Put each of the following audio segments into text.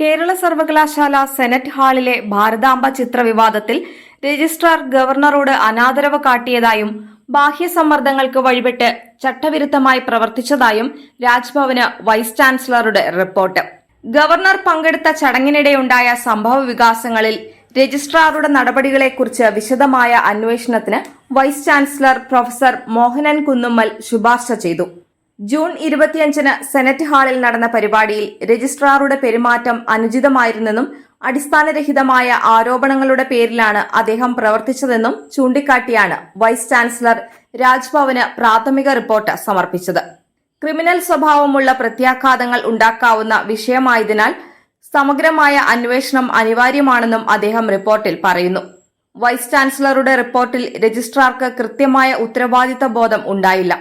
കേരള സർവകലാശാല സെനറ്റ് ഹാളിലെ ഭാരതാംബ ചിത്രവിവാദത്തിൽ രജിസ്ട്രാർ ഗവർണറോട് അനാദരവ് കാട്ടിയതായും ബാഹ്യസമ്മർദ്ദങ്ങൾക്ക് വഴിപെട്ട് ചട്ടവിരുദ്ധമായി പ്രവർത്തിച്ചതായും രാജ്ഭവന് വൈസ് ചാൻസലറുടെ റിപ്പോർട്ട്. ഗവർണർ പങ്കെടുത്ത ചടങ്ങിനിടെയുണ്ടായ സംഭവ വികാസങ്ങളിൽ രജിസ്ട്രാറുടെ നടപടികളെക്കുറിച്ച് വിശദമായ അന്വേഷണത്തിന് vice chancellor professor Mohanan Kunnummal ശുപാർശ ചെയ്തു. ജൂൺ ഇരുപത്തിയഞ്ചിന് സെനറ്റ് ഹാളിൽ നടന്ന പരിപാടിയിൽ രജിസ്ട്രാറുടെ പെരുമാറ്റം അനുചിതമായിരുന്നെന്നും അടിസ്ഥാനരഹിതമായ ആരോപണങ്ങളുടെ പേരിലാണ് അദ്ദേഹം പ്രവർത്തിച്ചതെന്നും ചൂണ്ടിക്കാട്ടിയാണ് വൈസ് ചാൻസലർ രാജ്ഭവന് പ്രാഥമിക റിപ്പോർട്ട് സമർപ്പിച്ചത്. ക്രിമിനൽ സ്വഭാവമുള്ള പ്രത്യാഘാതങ്ങൾ ഉണ്ടാക്കാവുന്ന വിഷയമായതിനാൽ സമഗ്രമായ അന്വേഷണം അനിവാര്യമാണെന്നും അദ്ദേഹം റിപ്പോർട്ടിൽ പറയുന്നു. വൈസ് ചാൻസലറുടെ റിപ്പോർട്ടിൽ രജിസ്ട്രാർക്ക് കൃത്യമായ ഉത്തരവാദിത്ത ബോധം ഉണ്ടായില്ല.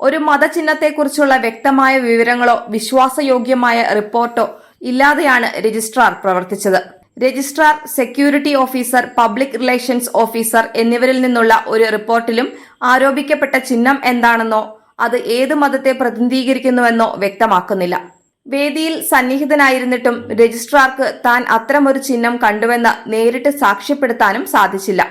ഒരു മതചിഹ്നത്തെക്കുറിച്ചുള്ള വ്യക്തമായ വിവരങ്ങളോ വിശ്വാസയോഗ്യമായ റിപ്പോർട്ടോ ഇല്ലാതെയാണ് രജിസ്ട്രാർ പ്രവർത്തിച്ചത്. Registrar security officer public relations officer എന്നിവരിൽ നിന്നുള്ള ഒരു റിപ്പോർട്ടിലും ആരോപിക്കപ്പെട്ട ചിഹ്നം എന്താണെന്നോ അത് ഏത് മതത്തെ പ്രതിനിധീകരിക്കുന്നുവെന്നോ വ്യക്തമാക്കുന്നില്ല. വേദിയിൽ സന്നിഹിതനായിരുന്നിട്ടും രജിസ്ട്രാർക്ക് താൻ അത്തരമൊരു ചിഹ്നം കണ്ടുവെന്ന് നേരിട്ട് സാക്ഷ്യപ്പെടുത്താനും സാധിച്ചില്ല.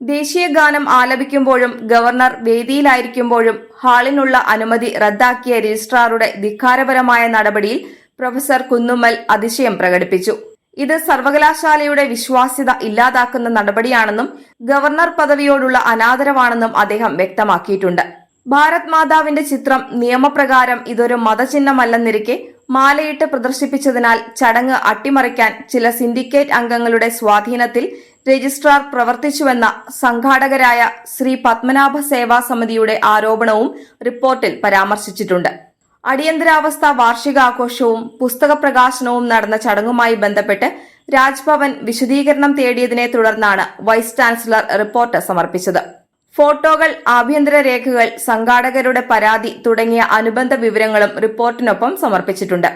ദേശീയ ഗാനം ആലപിക്കുമ്പോഴും ഗവർണർ വേദിയിലായിരിക്കുമ്പോഴും ഹാളിനുള്ള അനുമതി റദ്ദാക്കിയ രജിസ്ട്രാറുടെ ധിക്കാരപരമായ നടപടിയിൽ പ്രൊഫസർ കുന്നുമ്മൽ അതിശയം പ്രകടിപ്പിച്ചു. ഇത് സർവകലാശാലയുടെ വിശ്വാസ്യത ഇല്ലാതാക്കുന്ന നടപടിയാണെന്നും ഗവർണർ പദവിയോടുള്ള അനാദരവാണെന്നും അദ്ദേഹം വ്യക്തമാക്കിയിട്ടുണ്ട്. ഭാരത് മാതാവിന്റെ ചിത്രം നിയമപ്രകാരം ഇതൊരു മതചിഹ്നമല്ലെന്നിരിക്കെ മാലയിട്ട് പ്രദർശിപ്പിച്ചതിനാൽ ചടങ്ങ് അട്ടിമറിക്കാൻ ചില സിൻഡിക്കേറ്റ് അംഗങ്ങളുടെ സ്വാധീനത്തിൽ രജിസ്ട്രാർ പ്രവർത്തിച്ചുവെന്ന സംഘാടകരായ ശ്രീ പത്മനാഭ സേവാ സമിതിയുടെ ആരോപണവും റിപ്പോർട്ടിൽ പരാമർശിച്ചിട്ടുണ്ട്. അടിയന്തരാവസ്ഥ വാർഷികാഘോഷവും പുസ്തക പ്രകാശനവും നടന്ന ചടങ്ങുമായി ബന്ധപ്പെട്ട് രാജ്ഭവൻ വിശദീകരണം തേടിയതിനെ തുടർന്നാണ് വൈസ് ചാൻസലർ റിപ്പോർട്ട് സമർപ്പിച്ചത്. ഫോട്ടോകൾ ആഭ്യന്തര രേഖകൾ സംഘാടകരുടെ പരാതി തുടങ്ങിയ അനുബന്ധ വിവരങ്ങളും റിപ്പോർട്ടിനൊപ്പം സമർപ്പിച്ചിട്ടുണ്ട്.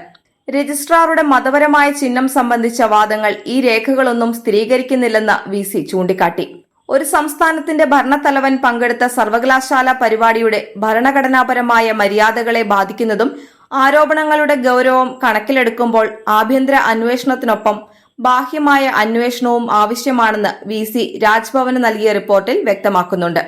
രജിസ്ട്രാറുടെ മതപരമായ ചിഹ്നം സംബന്ധിച്ച വാദങ്ങൾ ഈ രേഖകളൊന്നും സ്ഥിരീകരിക്കുന്നില്ലെന്ന് വി സി ചൂണ്ടിക്കാട്ടി. ഒരു സംസ്ഥാനത്തിന്റെ ഭരണത്തലവൻ പങ്കെടുത്ത സർവകലാശാല പരിപാടിയുടെ ഭരണഘടനാപരമായ മര്യാദകളെ ബാധിക്കുന്നതും ആരോപണങ്ങളുടെ ഗൗരവം കണക്കിലെടുക്കുമ്പോൾ ആഭ്യന്തര അന്വേഷണത്തിനൊപ്പം ബാഹ്യമായ അന്വേഷണവും ആവശ്യമാണെന്ന് വി സി രാജ്ഭവന് നൽകിയ റിപ്പോർട്ടിൽ വ്യക്തമാക്കുന്നുണ്ട്.